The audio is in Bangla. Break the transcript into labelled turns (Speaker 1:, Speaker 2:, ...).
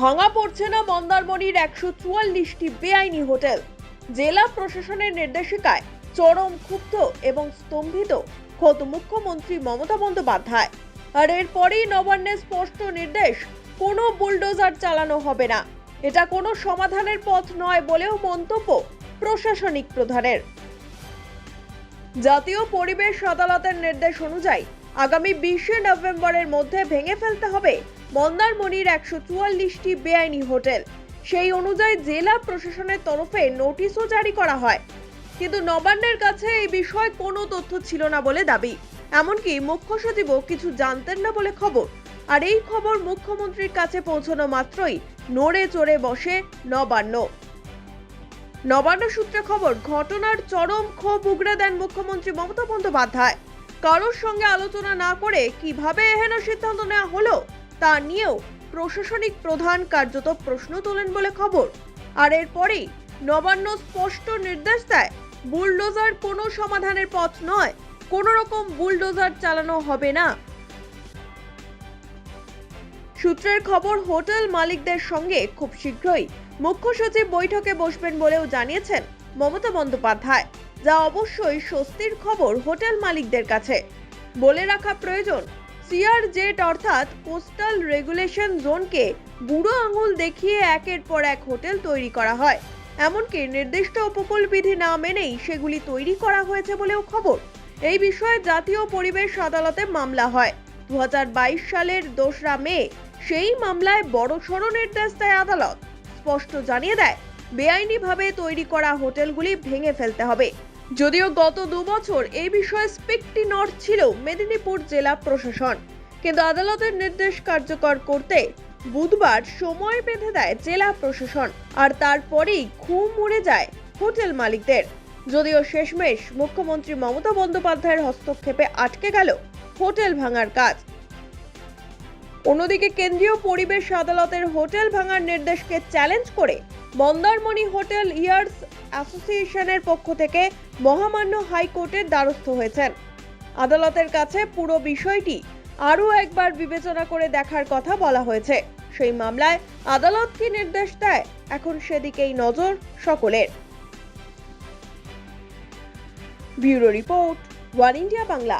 Speaker 1: ভাঙা পড়ছে না মন্দারমণির একশো চুয়াল্লিশটি বেআইনি হোটেল। জেলা প্রশাসনের নির্দেশিকায় চরম ক্ষুব্ধ এবং স্তম্ভিত খোদ মুখ্যমন্ত্রী মমতা বন্দ্যোপাধ্যায়। আর এরপরেই নবান্নের স্পষ্ট নির্দেশ, কোনো বুলডোজার চালানো হবে না। এটা কোনো সমাধানের পথ নয় বলেও মন্তব্য প্রশাসনিক প্রধানের। জাতীয় পরিবেশ আদালতের নির্দেশ অনুযায়ী আগামী বিশে নভেম্বরের মধ্যে ভেঙে ফেলতে হবে মন্দারমণির একশো চুয়াল্লিশটি বেআইনি হোটেল। সেই অনুযায়ী জেলা প্রশাসনের তরফে নোটিশও জারি করা হয়। কিন্তু নবান্নের কাছে এই বিষয়ে কোনো তথ্য ছিল না বলে দাবি। এমনকি মুখ্য সচিবও কিছু জানতেন না বলে খবর। আর এই খবর মুখ্যমন্ত্রীর কাছে পৌঁছানো মাত্রই নড়ে চড়ে বসে নবান্ন। নবান্ন সূত্রে খবর, ঘটনার চরম ক্ষোভ উগড়ে দেন মুখ্যমন্ত্রী মমতা বন্দ্যোপাধ্যায়। কারোর সঙ্গে আলোচনা না করে কীভাবে এহেন সিদ্ধান্ত নেওয়া হলো? তা নিয়েও প্রশাসনিক প্রধান কার্যত প্রশ্ন তোলেন বলে খবর। আর এরপরেই নবান্ন স্পষ্ট নির্দেশ দেয়, বুলডোজার কোনো সমাধানের পথ নয় কোনো রকম বুলডোজার চালানো হবে না। সূত্রের খবর, হোটেল মালিকদের সঙ্গে খুব শীঘ্রই মুখ্য সচিব বৈঠকে বসবেন বলেও জানিয়েছেন মমতা বন্দ্যোপাধ্যায়, যা অবশ্যই স্বস্তির খবর হোটেল মালিকদের কাছে। বলে রাখা প্রয়োজন সিআর জেট অর্থাৎ কোস্টাল রেগুলেশন জোনকে বুড়ো আঙুল দেখিয়ে একের পর এক হোটেল তৈরি করা হয়। এমনকি নির্দিষ্ট উপকূল বিধি না মেনেই সেগুলি তৈরি করা হয়েছে বলেও খবর। এই বিষয়ে জাতীয় পরিবেশ আদালতে মামলা হয়। দু হাজার বাইশ সালের দোসরা মে সেই মামলায় বড়সড় নির্দেশ দেয় আদালত। স্পষ্ট জানিয়ে দেয়, বেআইনিভাবে তৈরি করা হোটেলগুলি ভেঙে ফেলতে হবে। যদিও গত দুবছর এই বিষয়ে স্পিকটি নর্থ ছিল মেদিনীপুর জেলা প্রশাসন। কিন্তু আদালতের নির্দেশ কার্যকর করতে বুধবার সময় বেঁধে দেয় জেলা প্রশাসন, আর তারপরেই ঘুম উড়ে যায় হোটেল মালিকদের। যদিও শেষমেশ মুখ্যমন্ত্রী মমতা বন্দ্যোপাধ্যায়ের হস্তক্ষেপে আটকে গেল হোটেল ভাঙার কাজ। অন্যদিকে কেন্দ্রীয় পরিবেশ আদালতের হোটেল ভাঙার নির্দেশকে চ্যালেঞ্জ করে মন্দারমণি হোটেল ইয়ার্স অ্যাসোসিয়েশনের পক্ষ থেকে মহামান্য হাইকোর্টের দ্বারস্থ হয়েছেন। আদালতের কাছে পুরো বিষয়টি আরও একবার বিবেচনা করে দেখার কথা বলা হয়েছে। সেই মামলায় আদালত কি নির্দেশ দেয়, এখন সেদিকেই নজর সকলের। Bureau report, one India Bangla.